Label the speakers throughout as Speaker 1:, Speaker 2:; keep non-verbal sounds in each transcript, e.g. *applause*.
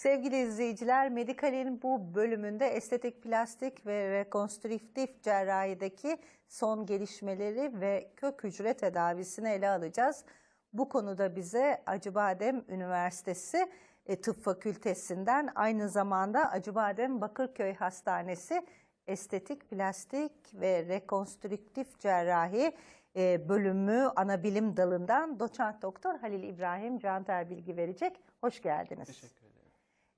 Speaker 1: Sevgili izleyiciler, Medikal'in bu bölümünde estetik plastik ve rekonstrüktif cerrahideki son gelişmeleri ve kök hücre tedavisini ele alacağız. Bu konuda bize Acıbadem Üniversitesi e, Tıp Fakültesinden aynı zamanda Acıbadem Bakırköy Hastanesi Estetik Plastik ve Rekonstrüktif Cerrahi e, bölümü ana bilim dalından doçent doktor Halil İbrahim Canter bilgi verecek. Hoş geldiniz.
Speaker 2: Teşekkür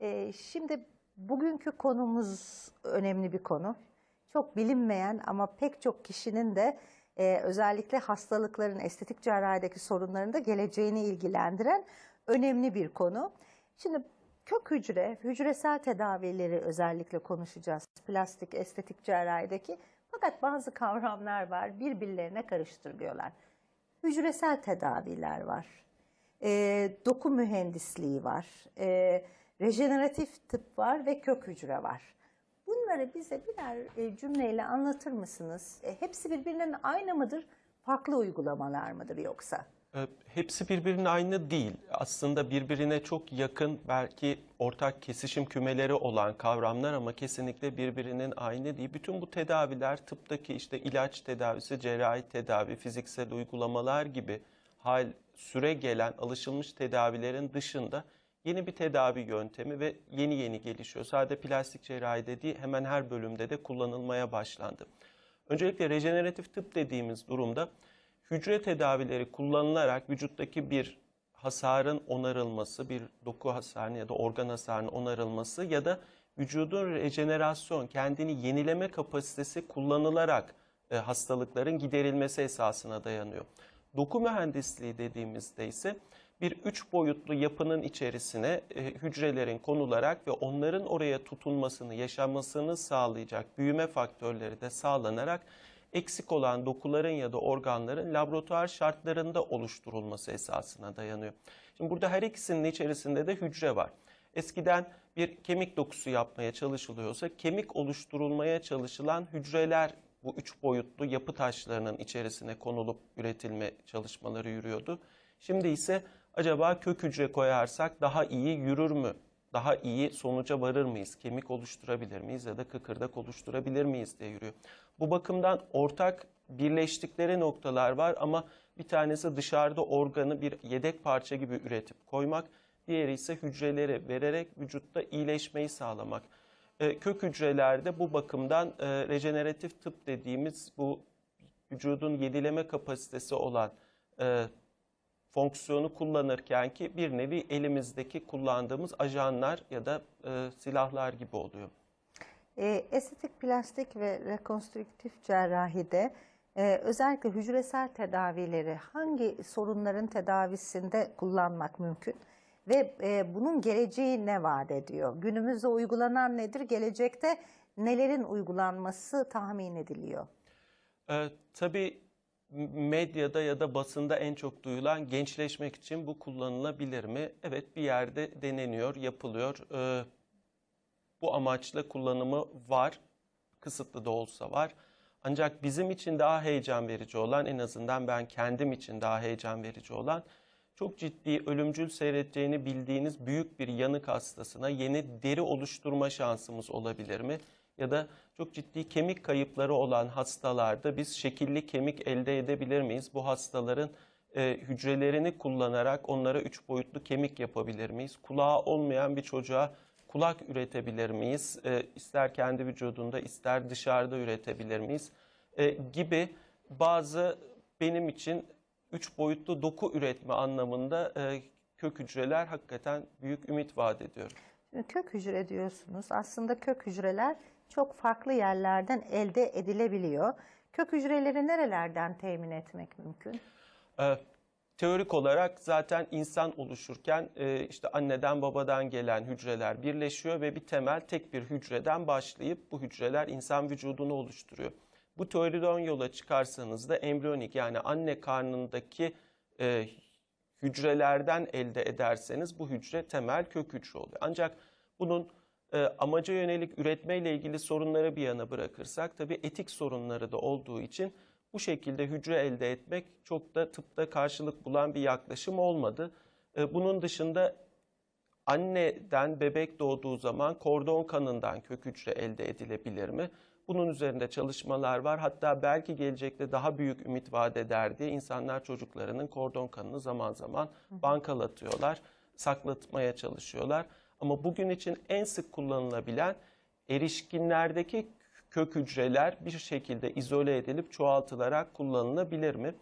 Speaker 1: Ee, şimdi bugünkü konumuz önemli bir konu. Çok bilinmeyen ama pek çok kişinin de e, özellikle hastalıkların, estetik cerrahideki sorunların da geleceğini ilgilendiren önemli bir konu. Şimdi kök hücre, hücresel tedavileri özellikle konuşacağız. Plastik, estetik cerrahideki. Fakat bazı kavramlar var, birbirlerine karıştırılıyorlar. Hücresel tedaviler var. E, doku mühendisliği var. E, rejeneratif tıp var ve kök hücre var. Bunları bize birer e, cümleyle anlatır mısınız? E, hepsi birbirinin aynı mıdır? Farklı uygulamalar mıdır yoksa?
Speaker 2: Ee, Hepsi birbirinin aynı değil. Aslında birbirine çok yakın, belki ortak kesişim kümeleri olan kavramlar ama kesinlikle birbirinin aynı değil. Bütün bu tedaviler tıptaki işte ilaç tedavisi, cerrahi tedavi, fiziksel uygulamalar gibi hal süre gelen alışılmış tedavilerin dışında yeni bir tedavi yöntemi ve yeni yeni gelişiyor. Sadece plastik cerrahi dediği hemen her bölümde de kullanılmaya başlandı. Öncelikle rejeneratif tıp dediğimiz durumda hücre tedavileri kullanılarak vücuttaki bir hasarın onarılması, bir doku hasarının ya da organ hasarının onarılması ya da vücudun rejenerasyon, kendini yenileme kapasitesi kullanılarak e, hastalıkların giderilmesi esasına dayanıyor. Doku mühendisliği dediğimizde ise bir üç boyutlu yapının içerisine e, hücrelerin konularak ve onların oraya tutunmasını, yaşamasını sağlayacak büyüme faktörleri de sağlanarak eksik olan dokuların ya da organların laboratuvar şartlarında oluşturulması esasına dayanıyor. Şimdi burada her ikisinin içerisinde de hücre var. Eskiden bir kemik dokusu yapmaya çalışılıyorsa kemik oluşturulmaya çalışılan hücreler bu üç boyutlu yapı taşlarının içerisine konulup üretilme çalışmaları yürüyordu. Şimdi ise acaba kök hücre koyarsak daha iyi yürür mü? Daha iyi sonuca varır mıyız? Kemik oluşturabilir miyiz ya da kıkırdak oluşturabilir miyiz diye yürüyor. Bu bakımdan ortak birleştikleri noktalar var ama bir tanesi dışarıda organı bir yedek parça gibi üretip koymak, diğeri ise hücreleri vererek vücutta iyileşmeyi sağlamak. E, kök hücrelerde bu bakımdan e, rejeneratif tıp dediğimiz bu vücudun yenileme kapasitesi olan e, fonksiyonu kullanırken ki bir nevi elimizdeki kullandığımız ajanlar ya da e, silahlar gibi oluyor.
Speaker 1: E, estetik plastik ve rekonstrüktif cerrahide e, özellikle hücresel tedavileri hangi sorunların tedavisinde kullanmak mümkün? Ve e, bunun geleceği ne vaat ediyor? Günümüzde uygulanan nedir? Gelecekte nelerin uygulanması tahmin ediliyor?
Speaker 2: Ee, tabii medyada ya da basında en çok duyulan gençleşmek için bu kullanılabilir mi? Evet bir yerde deneniyor, yapılıyor. Ee, bu amaçla kullanımı var, kısıtlı da olsa var. Ancak bizim için daha heyecan verici olan, en azından ben kendim için daha heyecan verici olan, çok ciddi ölümcül seyredeceğini bildiğiniz büyük bir yanık hastasına yeni deri oluşturma şansımız olabilir mi? Ya da çok ciddi kemik kayıpları olan hastalarda biz şekilli kemik elde edebilir miyiz? Bu hastaların e, hücrelerini kullanarak onlara üç boyutlu kemik yapabilir miyiz? Kulağı olmayan bir çocuğa kulak üretebilir miyiz? E, ister kendi vücudunda ister dışarıda üretebilir miyiz? E, gibi bazı benim için üç boyutlu doku üretme anlamında e, kök hücreler hakikaten büyük ümit vaat ediyor.
Speaker 1: Şimdi kök hücre diyorsunuz. Aslında kök hücreler çok farklı yerlerden elde edilebiliyor. Kök hücreleri nerelerden temin etmek mümkün?
Speaker 2: Ee, teorik olarak zaten insan oluşurken e, işte anneden babadan gelen hücreler birleşiyor ve bir temel tek bir hücreden başlayıp bu hücreler insan vücudunu oluşturuyor. Bu teoriden yola çıkarsanız da embriyonik yani anne karnındaki e, hücrelerden elde ederseniz bu hücre temel kök hücre oluyor. Ancak bunun e, amaca yönelik üretmeyle ilgili sorunları bir yana bırakırsak tabii etik sorunları da olduğu için bu şekilde hücre elde etmek çok da tıpta karşılık bulan bir yaklaşım olmadı. E, bunun dışında anneden bebek doğduğu zaman kordon kanından kök hücre elde edilebilir mi? Bunun üzerinde çalışmalar var. Hatta belki gelecekte daha büyük ümit vaat eder diye insanlar çocuklarının kordon kanını zaman zaman bankalatıyorlar, saklatmaya çalışıyorlar. Ama bugün için en sık kullanılabilen erişkinlerdeki kök hücreler bir şekilde izole edilip çoğaltılarak kullanılabilir mi?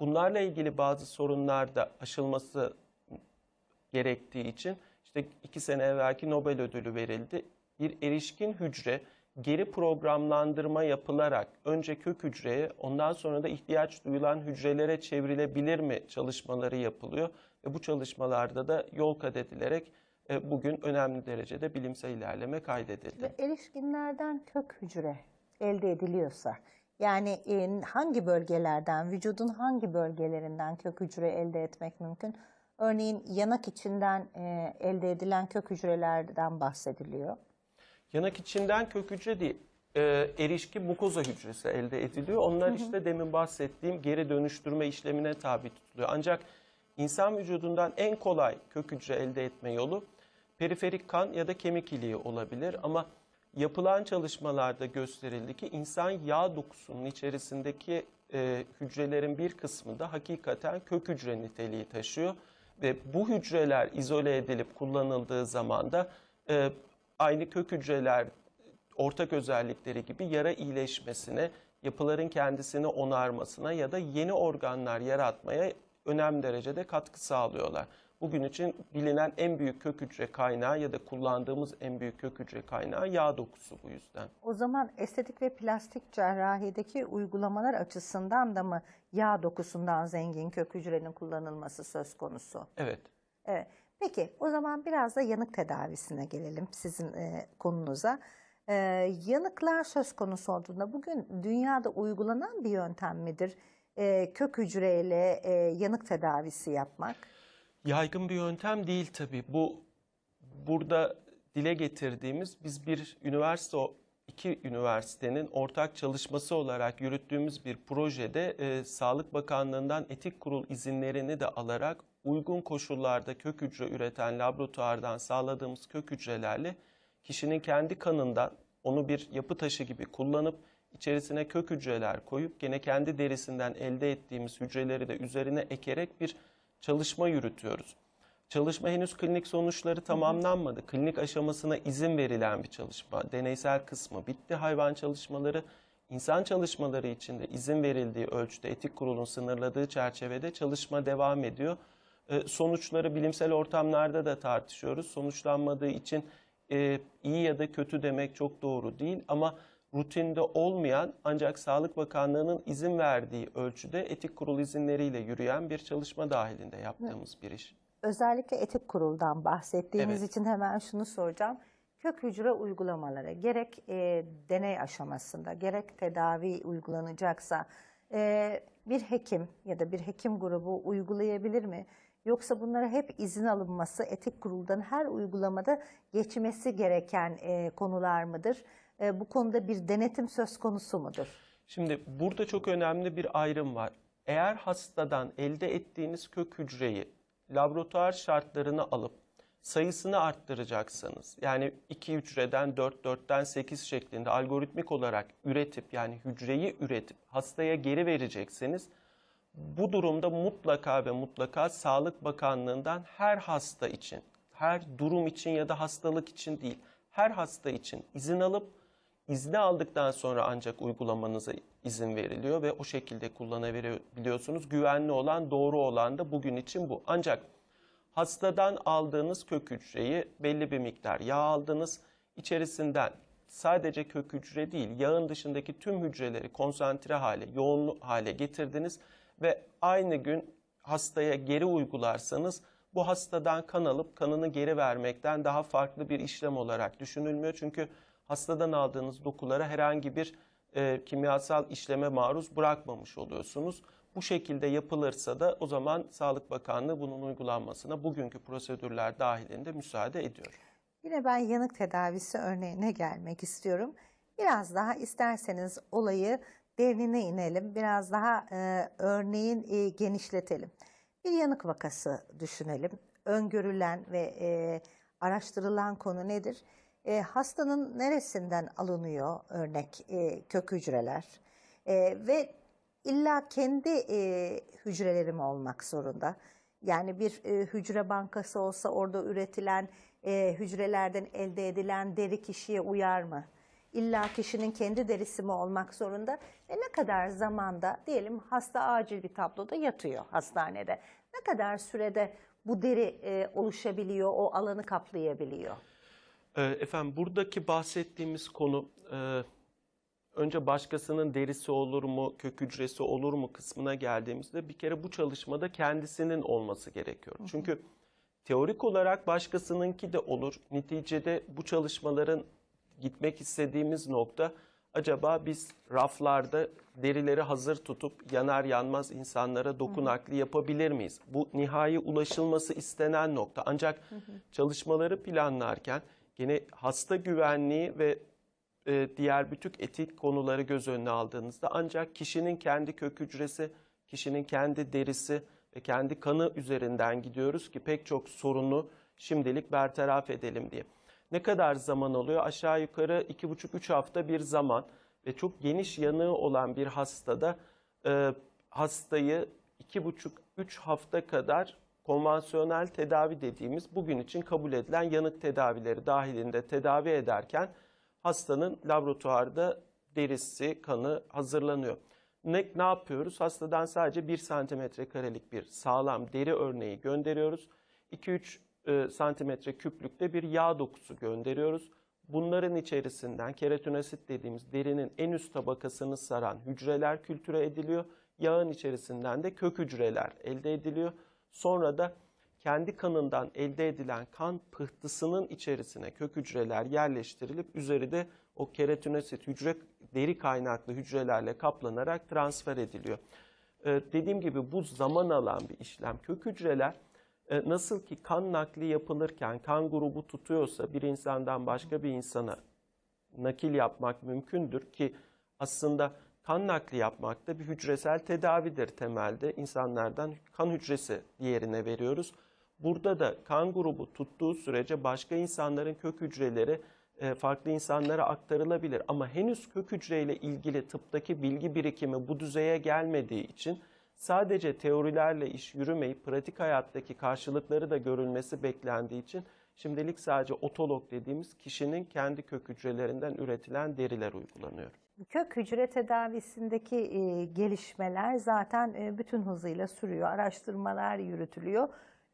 Speaker 2: Bunlarla ilgili bazı sorunlar da aşılması gerektiği için işte iki sene evvelki Nobel ödülü verildi. Bir erişkin hücre geri programlandırma yapılarak önce kök hücreye ondan sonra da ihtiyaç duyulan hücrelere çevrilebilir mi çalışmaları yapılıyor. Ve bu çalışmalarda da yol kat edilerek bugün önemli derecede bilimsel ilerleme kaydedildi.
Speaker 1: Ve erişkinlerden kök hücre elde ediliyorsa, yani e, hangi bölgelerden, vücudun hangi bölgelerinden kök hücre elde etmek mümkün? Örneğin yanak içinden e, elde edilen kök hücrelerden bahsediliyor.
Speaker 2: Yanak içinden kök hücre değil, e, erişkin mukoza hücresi elde ediliyor. Onlar işte demin bahsettiğim geri dönüştürme işlemine tabi tutuluyor. Ancak insan vücudundan en kolay kök hücre elde etme yolu periferik kan ya da kemik iliği olabilir. Ama yapılan çalışmalarda gösterildi ki insan yağ dokusunun içerisindeki e, hücrelerin bir kısmı da hakikaten kök hücre niteliği taşıyor. Ve bu hücreler izole edilip kullanıldığı zaman da e, aynı kök hücreler ortak özellikleri gibi yara iyileşmesine, yapıların kendisini onarmasına ya da yeni organlar yaratmaya önemli derecede katkı sağlıyorlar. Bugün için bilinen en büyük kök hücre kaynağı ya da kullandığımız en büyük kök hücre kaynağı yağ dokusu bu yüzden.
Speaker 1: O zaman estetik ve plastik cerrahideki uygulamalar açısından da mı yağ dokusundan zengin kök hücrenin kullanılması söz konusu?
Speaker 2: Evet.
Speaker 1: Evet. Peki o zaman biraz da yanık tedavisine gelelim sizin e, konunuza. E, yanıklar söz konusu olduğunda bugün dünyada uygulanan bir yöntem midir? E, kök hücreyle e, yanık tedavisi yapmak.
Speaker 2: Yaygın bir yöntem değil tabii. Bu burada dile getirdiğimiz biz bir üniversite iki üniversitenin ortak çalışması olarak yürüttüğümüz bir projede e, Sağlık Bakanlığı'ndan etik kurul izinlerini de alarak uygun koşullarda kök hücre üreten laboratuvardan sağladığımız kök hücrelerle kişinin kendi kanından onu bir yapı taşı gibi kullanıp içerisine kök hücreler koyup gene kendi derisinden elde ettiğimiz hücreleri de üzerine ekerek bir çalışma yürütüyoruz. Çalışma henüz klinik sonuçları tamamlanmadı. Klinik aşamasına izin verilen bir çalışma. Deneysel kısmı bitti. Hayvan çalışmaları, insan çalışmaları için de izin verildiği ölçüde etik kurulun sınırladığı çerçevede çalışma devam ediyor. Ee, sonuçları bilimsel ortamlarda da tartışıyoruz. Sonuçlanmadığı için e, iyi ya da kötü demek çok doğru değil ama rutinde olmayan ancak Sağlık Bakanlığı'nın izin verdiği ölçüde etik kurul izinleriyle yürüyen bir çalışma dahilinde yaptığımız bir iş.
Speaker 1: Özellikle etik kuruldan bahsettiğimiz
Speaker 2: Evet.
Speaker 1: için hemen şunu soracağım. Kök hücre uygulamaları gerek e, deney aşamasında gerek tedavi uygulanacaksa e, bir hekim ya da bir hekim grubu uygulayabilir mi? Yoksa bunlara hep izin alınması etik kuruldan her uygulamada geçmesi gereken e, konular mıdır? E, bu konuda bir denetim söz konusu mudur?
Speaker 2: Şimdi burada çok önemli bir ayrım var. Eğer hastadan elde ettiğiniz kök hücreyi laboratuvar şartlarını alıp sayısını arttıracaksanız yani 2 hücreden 4, 4'ten 8 şeklinde algoritmik olarak üretip yani hücreyi üretip hastaya geri verecekseniz bu durumda mutlaka ve mutlaka Sağlık Bakanlığı'ndan her hasta için, her durum için ya da hastalık için değil, her hasta için izin alıp izni aldıktan sonra ancak uygulamanıza izin veriliyor ve o şekilde kullanabiliyorsunuz. Güvenli olan, doğru olan da bugün için bu. Ancak hastadan aldığınız kök hücreyi belli bir miktar yağ aldınız. İçerisinden sadece kök hücre değil, yağın dışındaki tüm hücreleri konsantre hale, yoğun hale getirdiniz ve aynı gün hastaya geri uygularsanız bu hastadan kan alıp kanını geri vermekten daha farklı bir işlem olarak düşünülmüyor. Çünkü hastadan aldığınız dokulara herhangi bir e, kimyasal işleme maruz bırakmamış oluyorsunuz. Bu şekilde yapılırsa da o zaman Sağlık Bakanlığı bunun uygulanmasına bugünkü prosedürler dahilinde müsaade ediyor.
Speaker 1: Yine ben yanık tedavisi örneğine gelmek istiyorum. Biraz daha isterseniz olayı derinine inelim. Biraz daha e, örneğin e, genişletelim. Bir yanık vakası düşünelim. Öngörülen ve e, araştırılan konu nedir? E, hastanın neresinden alınıyor örnek e, kök hücreler E, ve illa kendi e, hücrelerim olmak zorunda. Yani bir e, hücre bankası olsa orada üretilen e, hücrelerden elde edilen deri kişiye uyar mı? İlla kişinin kendi derisi mi olmak zorunda? Ve ne kadar zamanda diyelim hasta acil bir tabloda yatıyor hastanede. Ne kadar sürede bu deri e, oluşabiliyor, o alanı kaplayabiliyor?
Speaker 2: Ee, Efendim buradaki bahsettiğimiz konu e, önce başkasının derisi olur mu, kök hücresi olur mu kısmına geldiğimizde bir kere bu çalışmada kendisinin olması gerekiyor. Çünkü teorik olarak başkasınınki de olur. Neticede bu çalışmaların gitmek istediğimiz nokta acaba biz raflarda derileri hazır tutup yanar yanmaz insanlara doku nakli yapabilir miyiz? Bu nihai ulaşılması istenen nokta. Ancak çalışmaları planlarken gene hasta güvenliği ve e, diğer bütün etik konuları göz önüne aldığınızda ancak kişinin kendi kök hücresi, kişinin kendi derisi ve kendi kanı üzerinden gidiyoruz ki pek çok sorunu şimdilik bertaraf edelim diye. Ne kadar zaman alıyor? Aşağı yukarı 2,5-3 hafta bir zaman ve çok geniş yanığı olan bir hastada e, hastayı 2,5-3 hafta kadar konvansiyonel tedavi dediğimiz bugün için kabul edilen yanık tedavileri dahilinde tedavi ederken hastanın laboratuvarda derisi, kanı hazırlanıyor. Ne, ne yapıyoruz? Hastadan sadece 1 santimetre karelik bir sağlam deri örneği gönderiyoruz. 2-3 e, santimetre küplükte bir yağ dokusu gönderiyoruz. Bunların içerisinden keratinosit dediğimiz derinin en üst tabakasını saran hücreler kültüre ediliyor. Yağın içerisinden de kök hücreler elde ediliyor. Sonra da kendi kanından elde edilen kan pıhtısının içerisine kök hücreler yerleştirilip üzeri de o keratinosit hücre deri kaynaklı hücrelerle kaplanarak transfer ediliyor. Ee, dediğim gibi bu zaman alan bir işlem. Kök hücreler e, nasıl ki kan nakli yapılırken kan grubu tutuyorsa bir insandan başka bir insana nakil yapmak mümkündür ki aslında kan nakli yapmak da bir hücresel tedavidir temelde. İnsanlardan kan hücresi diğerine veriyoruz. Burada da kan grubu tuttuğu sürece başka insanların kök hücreleri e, farklı insanlara aktarılabilir. Ama henüz kök hücreyle ilgili tıptaki bilgi birikimi bu düzeye gelmediği için sadece teorilerle iş yürümeyip pratik hayattaki karşılıkları da görülmesi beklendiği için şimdilik sadece otolog dediğimiz kişinin kendi kök hücrelerinden üretilen deriler uygulanıyor.
Speaker 1: Kök hücre tedavisindeki e, gelişmeler zaten e, bütün hızıyla sürüyor. Araştırmalar yürütülüyor.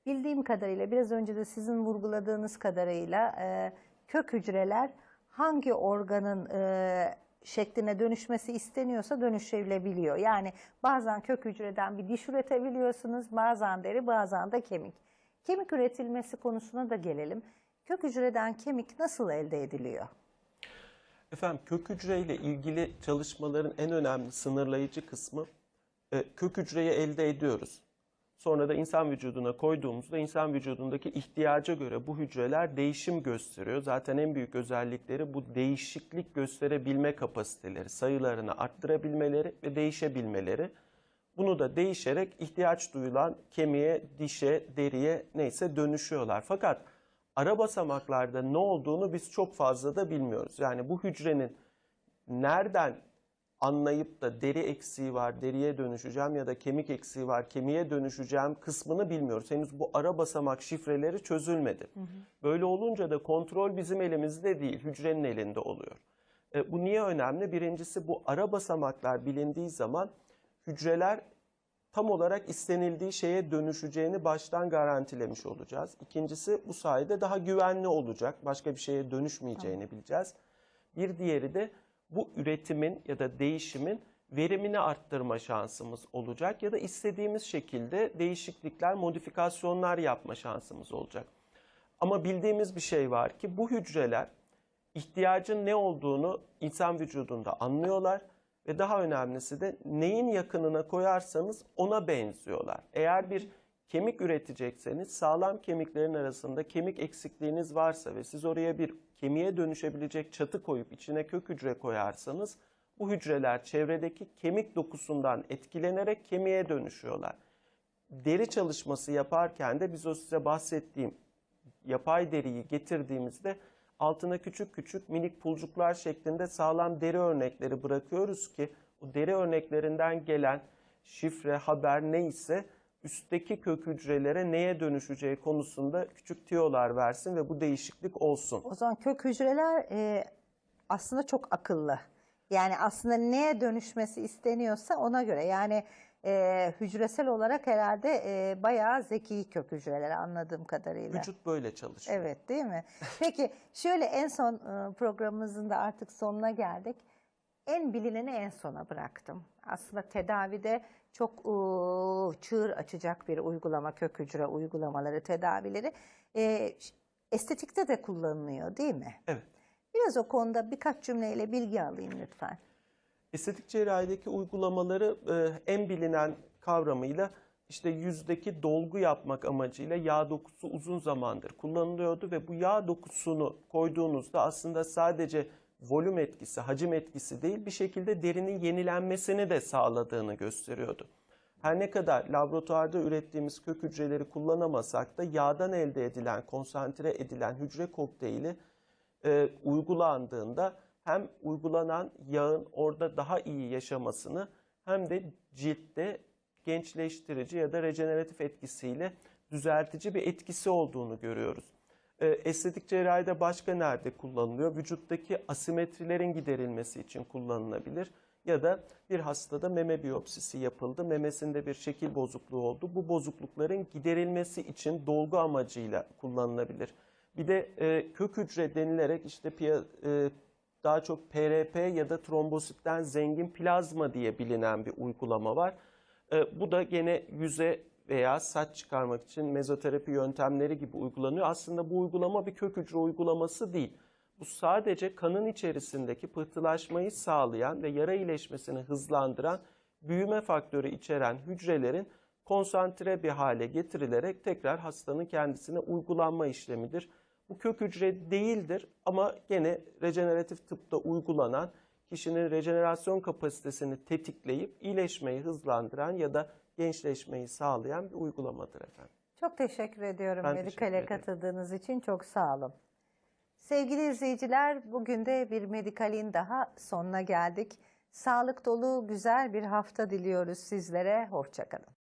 Speaker 1: Bildiğim kadarıyla biraz önce de sizin vurguladığınız kadarıyla e, kök hücreler hangi organın şekline dönüşmesi isteniyorsa dönüşebiliyor. Yani bazen kök hücreden bir diş üretebiliyorsunuz, bazen deri, bazen de kemik. Kemik üretilmesi konusuna da gelelim. Kök hücreden kemik nasıl elde ediliyor?
Speaker 2: Efendim kök hücreyle ilgili çalışmaların en önemli sınırlayıcı kısmı e, kök hücreyi elde ediyoruz. Sonra da insan vücuduna koyduğumuzda insan vücudundaki ihtiyaca göre bu hücreler değişim gösteriyor. Zaten en büyük özellikleri bu değişiklik gösterebilme kapasiteleri, sayılarını arttırabilmeleri ve değişebilmeleri. Bunu da değişerek ihtiyaç duyulan kemiğe, dişe, deriye neyse dönüşüyorlar. Fakat ara basamaklarda ne olduğunu biz çok fazla da bilmiyoruz. Yani bu hücrenin nereden anlayıp da deri eksiği var, deriye dönüşeceğim ya da kemik eksiği var, kemiğe dönüşeceğim kısmını bilmiyoruz. Henüz bu ara basamak şifreleri çözülmedi. Böyle olunca da kontrol bizim elimizde değil, hücrenin elinde oluyor. E, bu niye önemli? Birincisi bu ara basamaklar bilindiği zaman hücreler tam olarak istenildiği şeye dönüşeceğini baştan garantilemiş olacağız. İkincisi bu sayede daha güvenli olacak. Başka bir şeye dönüşmeyeceğini bileceğiz. Bir diğeri de bu üretimin ya da değişimin verimini arttırma şansımız olacak ya da istediğimiz şekilde değişiklikler, modifikasyonlar yapma şansımız olacak. Ama bildiğimiz bir şey var ki bu hücreler ihtiyacın ne olduğunu insan vücudunda anlıyorlar ve daha önemlisi de neyin yakınına koyarsanız ona benziyorlar. Eğer bir kemik üretecekseniz sağlam kemiklerin arasında kemik eksikliğiniz varsa ve siz oraya bir kemiğe dönüşebilecek çatı koyup içine kök hücre koyarsanız bu hücreler çevredeki kemik dokusundan etkilenerek kemiğe dönüşüyorlar. Deri çalışması yaparken de biz o size bahsettiğim yapay deriyi getirdiğimizde altına küçük küçük minik pulcuklar şeklinde sağlam deri örnekleri bırakıyoruz ki o deri örneklerinden gelen şifre, haber neyse üstteki kök hücrelere neye dönüşeceği konusunda küçük tiyolar versin ve bu değişiklik olsun.
Speaker 1: O zaman kök hücreler e, aslında çok akıllı. Yani aslında neye dönüşmesi isteniyorsa ona göre. Yani e, hücresel olarak herhalde e, bayağı zeki kök hücreler anladığım kadarıyla.
Speaker 2: Vücut böyle çalışıyor.
Speaker 1: Evet değil mi? *laughs* Peki şöyle en son e, programımızın da artık sonuna geldik. En bilineni en sona bıraktım. Aslında tedavide çok e, çığır açacak bir uygulama, kök hücre uygulamaları, tedavileri. E, estetikte de kullanılıyor değil mi?
Speaker 2: Evet.
Speaker 1: Biraz o konuda birkaç cümleyle bilgi alayım lütfen.
Speaker 2: Estetik cerrahideki uygulamaları e, en bilinen kavramıyla işte yüzdeki dolgu yapmak amacıyla yağ dokusu uzun zamandır kullanılıyordu ve bu yağ dokusunu koyduğunuzda aslında sadece volüm etkisi, hacim etkisi değil bir şekilde derinin yenilenmesini de sağladığını gösteriyordu. Her ne kadar laboratuvarda ürettiğimiz kök hücreleri kullanamasak da yağdan elde edilen, konsantre edilen hücre kokteyli e, uygulandığında hem uygulanan yağın orada daha iyi yaşamasını hem de ciltte gençleştirici ya da rejeneratif etkisiyle düzeltici bir etkisi olduğunu görüyoruz. E, estetik cerrahide başka nerede kullanılıyor? Vücuttaki asimetrilerin giderilmesi için kullanılabilir. Ya da bir hastada meme biyopsisi yapıldı, memesinde bir şekil bozukluğu oldu. Bu bozuklukların giderilmesi için dolgu amacıyla kullanılabilir. Bir de e, kök hücre denilerek işte piya- e, daha çok PRP ya da trombositten zengin plazma diye bilinen bir uygulama var. E, bu da gene yüze veya saç çıkarmak için mezoterapi yöntemleri gibi uygulanıyor. Aslında bu uygulama bir kök hücre uygulaması değil. Bu sadece kanın içerisindeki pıhtılaşmayı sağlayan ve yara iyileşmesini hızlandıran büyüme faktörü içeren hücrelerin konsantre bir hale getirilerek tekrar hastanın kendisine uygulanma işlemidir. Bu kök hücre değildir ama gene rejeneratif tıpta uygulanan kişinin rejenerasyon kapasitesini tetikleyip iyileşmeyi hızlandıran ya da gençleşmeyi sağlayan bir uygulamadır efendim.
Speaker 1: Çok teşekkür ediyorum
Speaker 2: Ben
Speaker 1: Medikal'e katıldığınız için. Çok sağ olun. Sevgili izleyiciler, bugün de bir Medikal'in daha sonuna geldik. Sağlık dolu güzel bir hafta diliyoruz sizlere. Hoşçakalın.